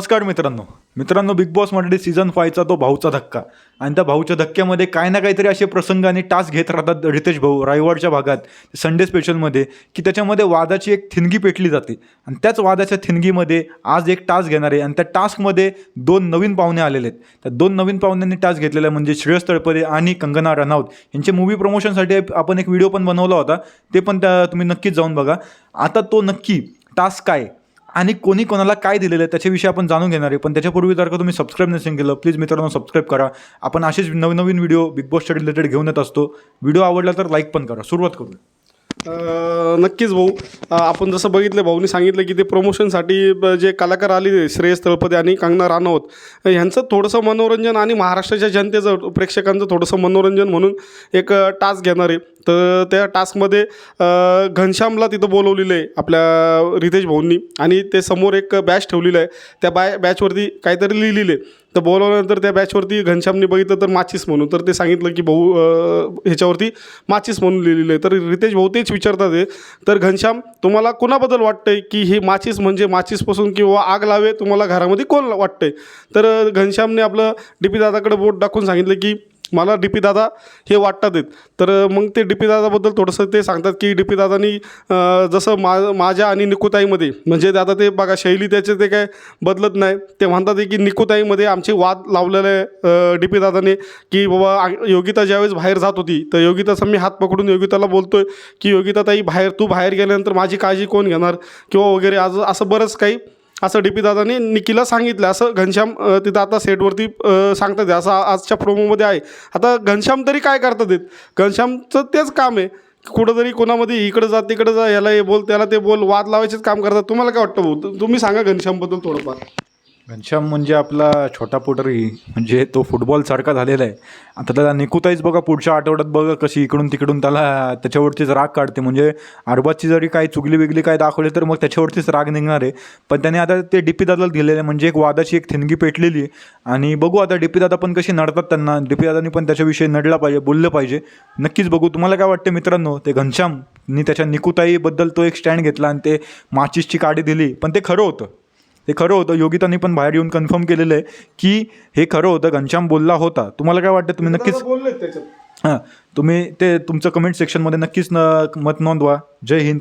नमस्कार मित्रांनो. मित्रांनो बिग बॉस मराठी सीझन फायचा तो भाऊचा धक्का. आणि त्या भाऊच्या धक्क्यामध्ये काही ना काहीतरी असे प्रसंग आणि टास्क घेत राहतात रितेश भाऊ रायवाडच्या भागात संडे स्पेशलमध्ये की त्याच्यामध्ये वादाची एक थिणगी पेटली जाते. आणि त्याच वादाच्या थिणगीमध्ये आज एक टास्क घेणार आहे. आणि त्या टास्कमध्ये दोन नवीन पाहुणे आलेले आहेत. त्या दोन नवीन पाहुण्यांनी टास्क घेतलेला आहे म्हणजे श्रेयस तळपदे आणि कंगना रनौत. यांचे मूवी प्रमोशनसाठी आपण एक व्हिडिओ पण बनवला होता. ते पण त्या तुम्ही नक्कीच जाऊन बघा. आता तो नक्की टास्क काय आणि कोणी कोणाला काय दिलेलं आहे त्याच्याविषयी आपण जाणून घेणार आहे. पण त्याच्यापूर्वी जर का तुम्ही सबस्क्राईब नसेल केलं प्लीज मित्रांनो सबस्क्राईब करा. आपण असेच नवनवीन व्हिडिओ बिग बॉसच्या रिलेटेड घेऊन येत असतो. व्हिडिओ आवडला तर लाईक पण करा. सुरुवात करू नक्कीच भाऊ. आपण जसं बघितलं भाऊनी सांगितलं की ते प्रमोशनसाठी जे कलाकार आले श्रेयस तळपदे आणि कंगना रानौत ह्यांचं थोडंसं मनोरंजन आणि महाराष्ट्राच्या जनतेचं प्रेक्षकांचं थोडंसं मनोरंजन म्हणून एक टास्क घेणार आहे. तर त्या टास्कमध्ये घनश्यामला तिथं बोलवलेलं आहे आपल्या रितेश भाऊंनी आणि ते समोर एक बॅच ठेवलेलं आहे. त्या बॅ बॅचवरती काहीतरी लिहिलेलं आहे. तर बोलवल्यानंतर त्या बॅचवरती घनश्यामने बघितलं तर माचीस म्हणून. तर ते सांगितलं की भाऊ ह्याच्यावरती माचीस म्हणून लिहिलेलं आहे. तर रितेश भाऊ तेच विचारतात आहे तर घनश्याम तुम्हाला कोणाबद्दल आहे की हे माचीस म्हणजे माचीसपासून किंवा आग लावे तुम्हाला घरामध्ये कोण आहे तर घनश्यामने आपलं डी पी दादाकडे बोट दाखवून सांगितलं की मला डी पी दादा हे वाटतात आहेत. तर मग ते डी पी दादाबद्दल थोडंसं ते सांगतात की डी पी दादानी जसं मा माझ्या आणि निकुताईमध्ये म्हणजे आता ते बघा शैली त्याचे ते काय बदलत नाही. ते म्हणतात आहे की निकुताईमध्ये आमचे वाद लावलेले आहे डी पी दादाने की बाबा योगिता ज्यावेळेस बाहेर जात होती तर योगिताचा मी हात पकडून योगिताला बोलतोय की योगिता ताई बाहेर तू बाहेर गेल्यानंतर माझी काळजी कोण घेणार? किंवा वगैरे आज असं बरंच काही असं डी पी दादाने निकीला सांगितलं. असं घनश्याम तिथं आता सेटवरती सांगतात आहे. असं आजच्या प्रोमोमध्ये आहे. आता घनश्याम तरी काय करतात आहेत घनश्यामचं तेच काम आहे. कुठंतरी कोणामध्ये इकडं जा तिकडं जा याला हे बोल त्याला ते बोल वाद लावायचेच काम करतात. तुम्हाला काय वाटतं भाऊ? तुम्ही सांगा घनश्यामबद्दल थोडंफार. घनश्याम म्हणजे आपला छोटा पोटरी म्हणजे तो फुटबॉलसारखा झालेला आहे. आता त्याला निकुताईच बघा पुढच्या आठवड्यात बघा कशी इकडून तिकडून त्याला त्याच्यावरतीच राग काढते. म्हणजे अरबाजची जरी काही चुगली बिगली काय दाखवली तर मग त्याच्यावरतीच राग निघणार आहे. पण त्याने आता ते डीपी दादाला दिलेलं आहे. म्हणजे एक वादाची एक थिणगी पेटलेली आहे. आणि बघू आता डीपी दादा पण कशी नडतात त्यांना. डीपी दादानी पण त्याच्याविषयी नडला पाहिजे बोललं पाहिजे. नक्कीच बघू. तुम्हाला काय वाटतं मित्रांनो? ते घनश्यामनी त्याच्या निकुताईबद्दल तो एक स्टँड घेतला आणि ते माचीसची काडी दिली. पण ते खरं होतं. ते खरं होतं. योगितानी पण बाहेर येऊन कन्फर्म केलेलं आहे की हे खरं होतं. घनश्याम बोलला होता. तुम्हाला काय वाटतं? तुम्ही नक्कीच बोलले त्याच्यात. हां. तुम्ही ते तुमचं कमेंट सेक्शनमध्ये नक्कीच न मत नोंदवा. जय हिंद.